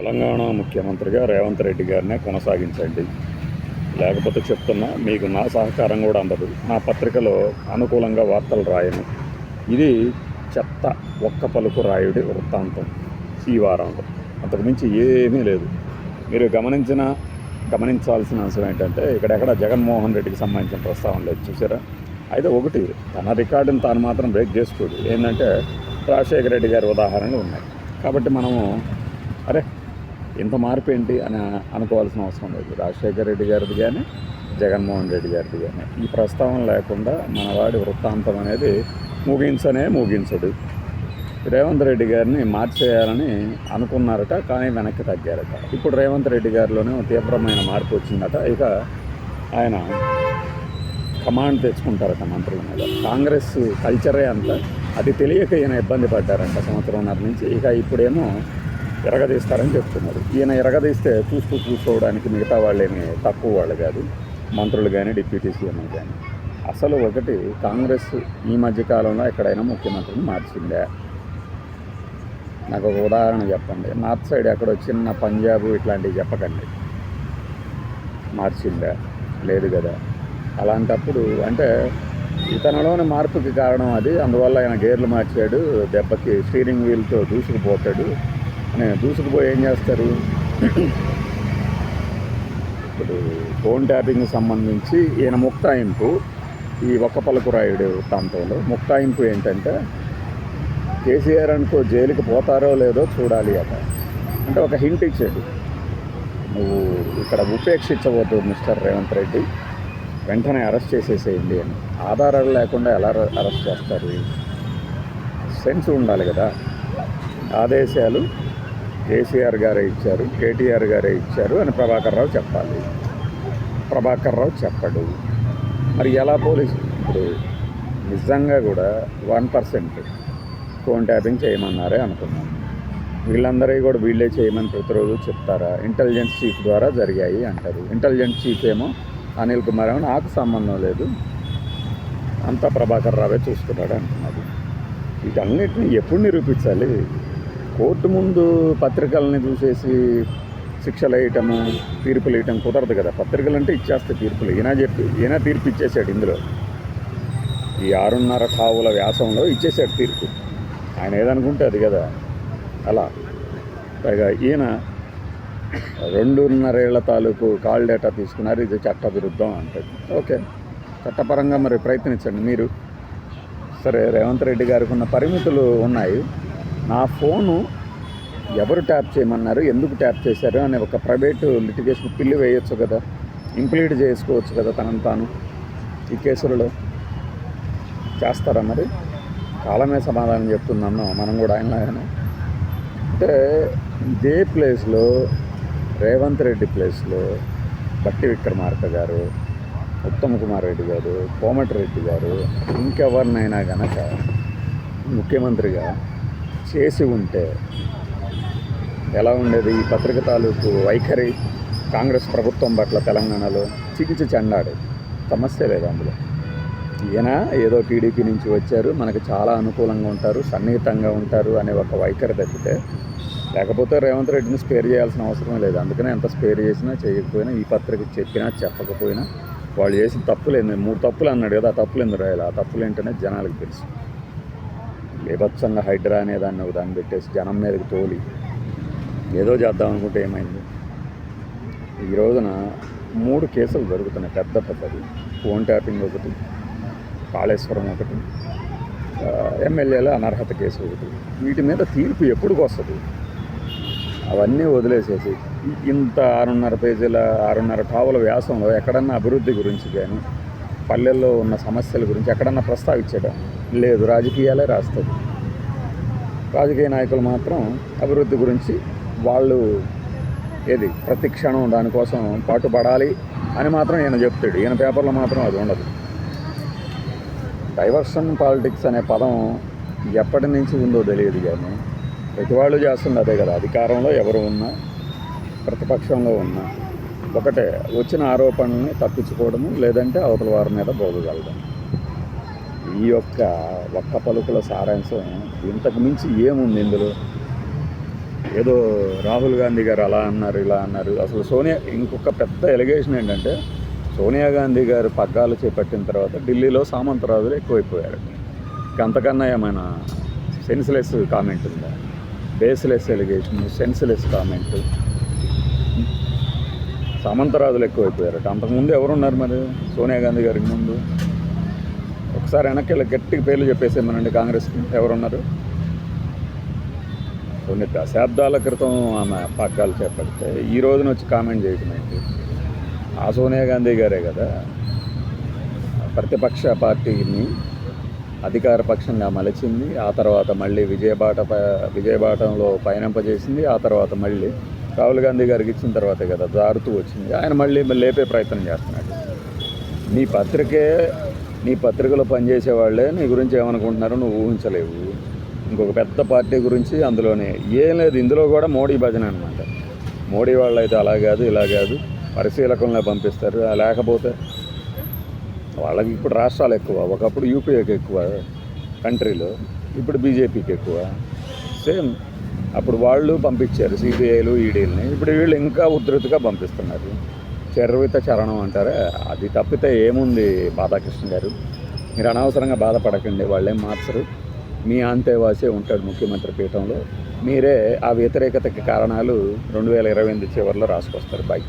తెలంగాణ ముఖ్యమంత్రిగా రేవంత్ రెడ్డి గారినే కొనసాగించండి. లేకపోతే చెప్తున్నా మీకు నా సహకారం కూడా అందదు. నా పత్రికలో అనుకూలంగా వార్తలు రాయను. ఇది చెత్త ఒక్క పలుకు రాయుడి వృత్తాంతం ఈ వారంలో. అంతకుమించి ఏమీ లేదు. మీరు గమనించిన గమనించాల్సిన అంశం ఏంటంటే ఇక్కడెక్కడ జగన్మోహన్ రెడ్డికి సంబంధించిన ప్రస్తావన లేదు. చూసారా? అయితే ఒకటి తన రికార్డును తాను మాత్రం బ్రేక్ చేసుకోడు. ఏంటంటే రాజశేఖర రెడ్డి గారి ఉదాహరణలు ఉన్నాయి. కాబట్టి మనము అరే ఇంత మార్పు ఏంటి అని అనుకోవాల్సిన అవసరం లేదు. రాజశేఖర రెడ్డి గారిది కానీ జగన్మోహన్ రెడ్డి గారిది కానీ ఈ ప్రస్తావన లేకుండా మనవాడి వృత్తాంతం అనేది ముగించనే ముగించడు. రేవంత్ రెడ్డి గారిని మార్చేయాలని అనుకున్నారట కానీ వెనక్కి తగ్గారట. ఇప్పుడు రేవంత్ రెడ్డి గారిలోనే తీవ్రమైన మార్పు వచ్చిందట. ఇక ఆయన కమాండ్ తెచ్చుకుంటారట మంత్రుల మీద. కాంగ్రెస్ కల్చరే అంత. అది తెలియక ఈయన ఇబ్బంది పడ్డారంట సంవత్సరంన్నర నుంచి. ఇక ఇప్పుడేమో ఎరగదీస్తారని చెప్తున్నారు. ఈయన ఎరగదీస్తే చూస్తూ చూసుకోవడానికి మిగతా వాళ్ళేమి తక్కువ వాళ్ళు కాదు. మంత్రులు కానీ డిప్యూటీ సీఎంలు కానీ అసలు ఒకటి కాంగ్రెస్ ఈ మధ్య కాలంలో ఎక్కడైనా ముఖ్యమంత్రిని మార్చిందే? నాకు ఒక ఉదాహరణ చెప్పండి. నార్త్ సైడ్ ఎక్కడో చిన్న పంజాబ్ ఇట్లాంటివి చెప్పకండి. మార్చిందా? లేదు కదా. అలాంటప్పుడు అంటే ఇతనిలోని మార్పుకి కారణం అది. అందువల్ల ఆయన గేర్లు మార్చాడు. దెబ్బకి స్టీరింగ్ వీల్తో దూసుకుపోతాడు. దూసుకుపోయి ఏం చేస్తారు? ఇప్పుడు ఫోన్ ట్యాపింగ్ సంబంధించి ఈయన ముక్తాయింపు ఈ ఒక్క పలుకురాయుడు ప్రాంతంలో ముక్తాయింపు ఏంటంటే కేసీఆర్ అనుకో జైలుకి పోతారో లేదో చూడాలి అట. అంటే ఒక హింట్ ఇచ్చాడు నువ్వు ఇక్కడ ఉపేక్షించవద్దు మిస్టర్ రేవంత్ రెడ్డి వెంటనే అరెస్ట్ చేసేసేయండి అని. ఆధారాలు లేకుండా ఎలా అరెస్ట్ చేస్తారు? సెన్స్ ఉండాలి కదా. ఆదేశాలు కేసీఆర్ గారే ఇచ్చారు కేటీఆర్ గారే ఇచ్చారు అని ప్రభాకర్ రావు చెప్పాలి. ప్రభాకర్ రావు చెప్పడు. మరి ఎలా పోలీసు? ఇప్పుడు నిజంగా కూడా వన్ పర్సెంట్ ఫోన్ ట్యాపింగ్ చేయమన్నారే అనుకున్నాం. వీళ్ళందరికీ కూడా వీళ్ళే చేయమని ప్రతిరోజు చెప్తారా? ఇంటెలిజెన్స్ చీఫ్ ద్వారా జరిగాయి అంటారు. ఇంటెలిజెన్స్ చీఫ్ ఏమో అనిల్ కుమార్ ఏమో నాకు సంబంధం లేదు. అంతా ప్రభాకర్ రావే చూసుకున్నాడు అంటున్నారు వీటన్నిటిని ఎప్పుడు నిరూపించాలి? కోర్టు ముందు పత్రికల్ని చూసేసి శిక్షలు వేయటము తీర్పులు వేయటం కుదరదు కదా. పత్రికలు అంటే ఇచ్చేస్తే తీర్పులు. ఈయన చెప్పి ఈయన తీర్పు ఇచ్చేసాడు ఇందులో. ఈ ఆరున్నర కావుల వ్యాసంలో ఇచ్చేసాడు తీర్పు. ఆయన ఏదనుకుంటే అది కదా. అలా. పైగా ఈయన రెండున్నరేళ్ళ తాలూకు కాల్ డేటా తీసుకున్నారు. ఇది చట్ట విరుద్ధం అంటది ఓకే. చట్టపరంగా మరి ప్రయత్నించండి. మీరు సరే రేవంత్ రెడ్డి గారికి ఉన్న పరిమితులు ఉన్నాయి. నా ఫోను ఎవరు ట్యాప్ చేయమన్నారు ఎందుకు ట్యాప్ చేశారు అనే ఒక ప్రైవేటు లిటిగేషన్ పిల్లి వేయొచ్చు కదా ఇంప్లీట్ చేసుకోవచ్చు కదా తనను తాను ఈ కేసులలో. చేస్తారా మరి? కాలమే సమాధానం చెప్తున్నాను మనం కూడా ఆయనలాగానే. అంటే ఇదే ప్లేస్లో రేవంత్ రెడ్డి ప్లేస్లో బట్టి విక్రమార్క గారు ఉత్తమ్ కుమార్ రెడ్డి గారు కోమటి రెడ్డి గారు ఇంకెవరినైనా కనుక ముఖ్యమంత్రిగా చేసి ఉంటే ఎలా ఉండేది? ఈ పత్రిక తాలూకు వైఖరి కాంగ్రెస్ ప్రభుత్వం పట్ల తెలంగాణలో చికిత్స చెండాడు. సమస్య లేదు అందులో. ఈయన ఏదో టీడీపీ నుంచి వచ్చారు మనకు చాలా అనుకూలంగా ఉంటారు సన్నిహితంగా ఉంటారు అనే ఒక వైఖరి తప్పితే లేకపోతే రేవంత్ రెడ్డిని స్పేర్ చేయాల్సిన అవసరం లేదు. అందుకనే ఎంత స్పేర్ చేసినా చేయకపోయినా ఈ పత్రిక చెప్పినా చెప్పకపోయినా వాళ్ళు చేసిన తప్పులు ఏంది? మూడు తప్పులు అన్నాడు కదా ఆ తప్పులు ఎందుకు రాయాలి? ఆ తప్పులు ఏంటనే జనాలకు తెలుసు. బీభత్సంగా హైడ్రా అనే దాన్ని ఒక దాన్ని పెట్టేసి జనం మీదకి తోలి ఏదో చేద్దాం అనుకుంటే ఏమైంది? ఈ రోజున మూడు కేసులు జరుగుతున్నాయి పెద్ద పెద్దది ఫోన్ ట్యాపింగ్ ఒకటి కాళేశ్వరం ఒకటి ఎమ్మెల్యేల అనర్హత కేసు ఒకటి. వీటి మీద తీర్పు ఎప్పుడుకి వస్తుంది? అవన్నీ వదిలేసేసి ఇంత ఆరున్నర పేజీల ఆరున్నర పావుల వ్యాసంలో ఎక్కడన్నా అభివృద్ధి గురించి కానీ పల్లెల్లో ఉన్న సమస్యల గురించి ఎక్కడన్నా ప్రస్తావించడం లేదు రాజకీయాలే రాస్తుంది రాజకీయ నాయకులు మాత్రం అభివృద్ధి గురించి వాళ్ళు ఏది ప్రతి క్షణం దానికోసం పాటుపడాలి అని మాత్రం ఈయన చెప్తాడు. ఈయన పేపర్లో మాత్రం అది ఉండదు. డైవర్షన్ పాలిటిక్స్ అనే పదం ఎప్పటి నుంచి ఉందో తెలియదు కానీ ప్రతి వాళ్ళు చేస్తుంది అదే కదా. అధికారంలో ఎవరు ఉన్నా ప్రతిపక్షంలో ఉన్నా. ఒకటే వచ్చిన ఆరోపణల్ని తప్పించుకోవడము లేదంటే అవతల వారి మీద బోగగలడం ఈ యొక్క ఒక్క పలుకుల సారాంశం ఇంతకు మించి ఏముంది ఇందులో? ఏదో రాహుల్ గాంధీ గారు అలా అన్నారు ఇలా అన్నారు. అసలు సోనియా ఇంకొక పెద్ద ఎలిగేషన్ ఏంటంటే సోనియా గాంధీ గారు పగ్గాలు చేపట్టిన తర్వాత ఢిల్లీలో సామంతరాజులు ఎక్కువైపోయారు. ఇంకా అంతకన్నా ఏమైనా సెన్స్లెస్ కామెంట్ ఉందా? Baseless allegation senseless comment. సామంతరాజులు ఎక్కువైపోయారట. అంతకుముందు ఎవరున్నారు మరి? సోనియా గాంధీ గారికి ముందు. ఒకసారి వెనక్కి ఇలా గట్టిగా పేర్లు చెప్పేసేమనండి కాంగ్రెస్కి. ఎవరున్నారు? కొన్ని దశాబ్దాల క్రితం ఆమె పగ్గాలు చేపడితే ఈ రోజున వచ్చి కామెంట్ చేయటం ఏంటి? ఆ సోనియా గాంధీ గారే కదా. ప్రతిపక్ష పార్టీని అధికార పక్షంగా మలిచింది ఆ తర్వాత మళ్ళీ విజయబాట ప- విజయబాటంలో పయనింపజేసింది ఆ తర్వాత మళ్ళీ రాహుల్ గాంధీ గారికి ఇచ్చిన తర్వాతే కదా జారుతూ వచ్చింది. ఆయన మళ్ళీ లేపే ప్రయత్నం చేస్తున్నాడు. నీ పత్రికే నీ పత్రికలో పనిచేసే వాళ్ళే నీ గురించి ఏమనుకుంటున్నారో నువ్వు ఊహించలేవు. ఇంకొక పెద్ద పార్టీ గురించి అందులోనే. ఏం లేదు ఇందులో కూడా మోడీ భజన అనమాట మోడీ వాళ్ళు అయితే అలా కాదు ఇలా కాదు. పరిశీలకులను పంపిస్తారు లేకపోతే వాళ్ళకి ఇప్పుడు రాష్ట్రాలు ఎక్కువ. ఒకప్పుడు యూపీఏకి ఎక్కువ కంట్రీలో. ఇప్పుడు బీజేపీకి ఎక్కువ. సేమ్ అప్పుడు వాళ్ళు పంపించారు సిబిఐలు ఈడీలని. ఇప్పుడు వీళ్ళు ఇంకా ఉధృతిగా పంపిస్తున్నారు. చర్విత చరణం అంటారే? అది తప్పితే ఏముంది బాధాకృష్ణ గారు? మీరు అనవసరంగా బాధపడకండి వాళ్ళేం మార్చరు. మీ అంతేవాసే ఉంటాడు ముఖ్యమంత్రి పీఠంలో. మీరే ఆ వ్యతిరేకతకి కారణాలు రెండు వేల ఇరవై ఎనిమిది చివరిలో రాసుకొస్తారు. బాయ్